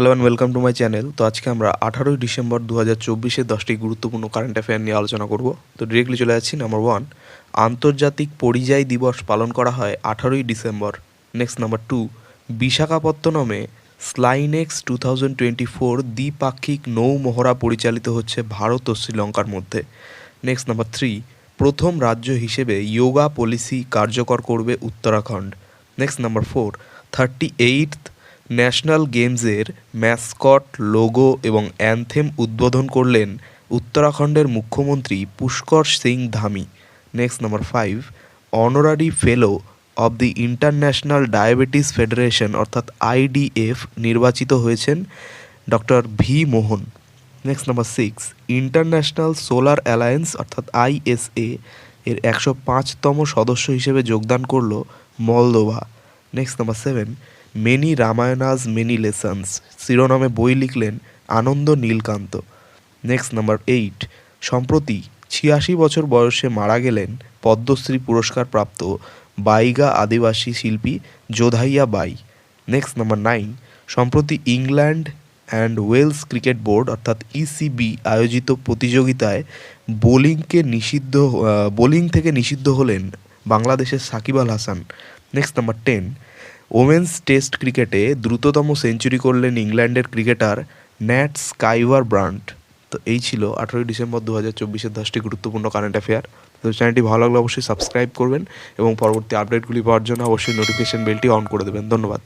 Hello and welcome to my channel তো আজকে আমরা আঠারোই ডিসেম্বর দু হাজার চব্বিশের দশটি গুরুত্বপূর্ণ কারেন্ট অ্যাফেয়ার নিয়ে আলোচনা করব। তো ডিরেক্টলি চলে যাচ্ছি নাম্বার ওয়ান আন্তর্জাতিক পরিযায়ী দিবস পালন করা হয় আঠারোই December. Next number two বিশাখাপত্তনমে SLINEX two thousand twenty four দ্বিপাক্ষিক নৌ মহড়া পরিচালিত হচ্ছে ভারত ও শ্রীলঙ্কার মধ্যে। নেক্সট নাম্বার থ্রি প্রথম রাজ্য হিসেবে যোগা পলিসি কার্যকর করবে Uttarakhand. Next number four thirty eight national গেমসের ম্যাসকট, লোগো এবং অ্যানথেম উদ্বোধন করলেন উত্তরাখণ্ডের মুখ্যমন্ত্রী Pushkar Singh Dhami. Next number five honorary fellow of the international diabetes federation অর্থাৎ আইডিএফ নির্বাচিত হয়েছেন doctor V Mohan. Next number six international solar alliance অর্থাৎ আইএসএ এর একশো পাঁচতম সদস্য হিসেবে যোগদান করল Moldova. Next number seven many Ramayanas, many lessons. শিরোনামে বই লিখলেন Anand Neelakanta. Next, number eight. সম্প্রতি ছিয়াশি বছর বয়সে মারা গেলেন পদ্মশ্রী পুরস্কার প্রাপ্ত বাইগা আদিবাসী শিল্পী Jodhaiya Bai. Next, number nine. সম্প্রতি England and Wales cricket board, অর্থাৎ ইসিবি আয়োজিত প্রতিযোগিতায় বোলিংকে নিষিদ্ধ বোলিং থেকে নিষিদ্ধ হলেন বাংলাদেশের Shakib Al Hasan. Next, number ten. Women's test ক্রিকেটে দ্রুততম সেঞ্চুরি করলেন ইংল্যান্ডের ক্রিকেটার ন্যাট স্কাইওয়ার ব্রান্ট। তো এই ছিল আঠেরোই ডিসেম্বর দু হাজার চব্বিশের দশটি গুরুত্বপূর্ণ কারেন্ট অ্যাফেয়ার তো চ্যানেলটি ভালো লাগলে অবশ্যই সাবস্ক্রাইব করবেন এবং পরবর্তী আপডেটগুলি পাওয়ার জন্য অবশ্যই নোটিফিকেশন বেলটি অন করে দেবেন। ধন্যবাদ।